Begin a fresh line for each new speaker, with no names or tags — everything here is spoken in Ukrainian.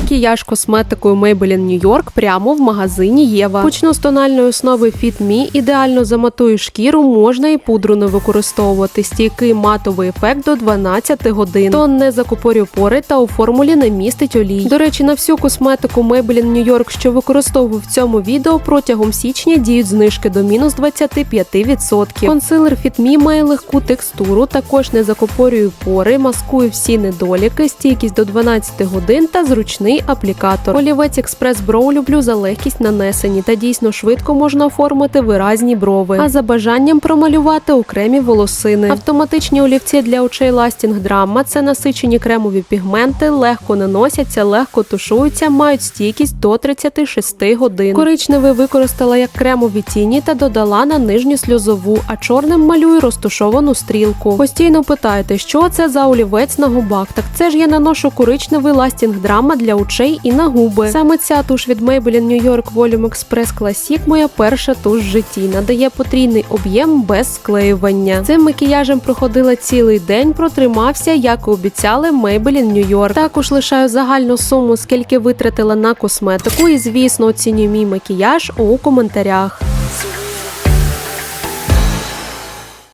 Макіяж косметикою Maybelline New York прямо в магазині Єва. Почну з тональної основи Fit Me. Ідеально заматує шкіру, можна і пудру не використовувати. Стійкий матовий ефект до 12 годин. Тон не закупорює пори та у формулі не містить олій. До речі, на всю косметику Maybelline New York, що використовую в цьому відео, протягом січня діють знижки до мінус 25%. Консилер Fit Me має легку текстуру, також не закупорює пори, маскує всі недоліки, стійкість до 12 годин та зручний аплікатор. Олівець експрес Brow люблю за легкість нанесені та дійсно швидко можна оформити виразні брови, а за бажанням промалювати окремі волосини. Автоматичні олівці для очей Lasting Drama – це насичені кремові пігменти, легко наносяться, легко тушуються, мають стійкість до 36 годин. Коричневий використала як кремові тіні та додала на нижню сльозову, а чорним малюю розтушовану стрілку. Постійно питаєте, що це за олівець на губах? Так це ж я наношу коричневий Lasting Drama для очей і на губи. Саме ця туш від Maybelline New York Volume Express Classic – моя перша туш в житті. Надає потрійний об'єм без склеювання. Цим макіяжем проходила цілий день, протримався, як і обіцяли Maybelline New York. Також лишаю загальну суму, скільки витратила на косметику, і звісно, оцінюю мій макіяж у коментарях.